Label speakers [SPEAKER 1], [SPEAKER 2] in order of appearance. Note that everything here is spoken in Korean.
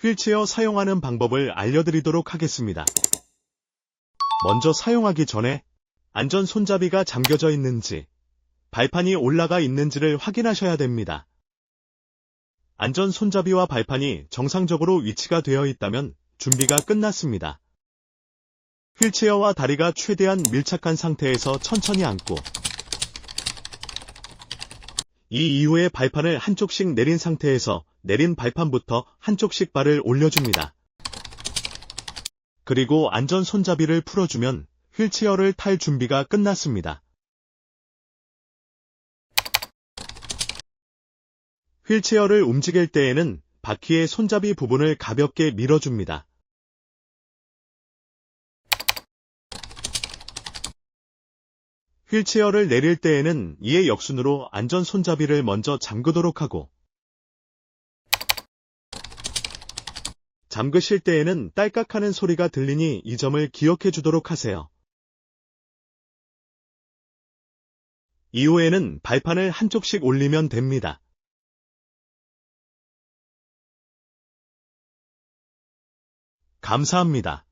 [SPEAKER 1] 휠체어 사용하는 방법을 알려드리도록 하겠습니다. 먼저 사용하기 전에 안전 손잡이가 잠겨져 있는지, 발판이 올라가 있는지를 확인하셔야 됩니다. 안전 손잡이와 발판이 정상적으로 위치가 되어 있다면 준비가 끝났습니다. 휠체어와 다리가 최대한 밀착한 상태에서 천천히 앉고, 이 이후에 발판을 한쪽씩 내린 상태에서 내린 발판부터 한쪽씩 발을 올려줍니다. 그리고 안전 손잡이를 풀어주면 휠체어를 탈 준비가 끝났습니다. 휠체어를 움직일 때에는 바퀴의 손잡이 부분을 가볍게 밀어줍니다. 휠체어를 내릴 때에는 이에 역순으로 안전 손잡이를 먼저 잠그도록 하고 잠그실 때에는 딸깍하는 소리가 들리니 이 점을 기억해 주도록 하세요. 이후에는 발판을 한쪽씩 올리면 됩니다. 감사합니다.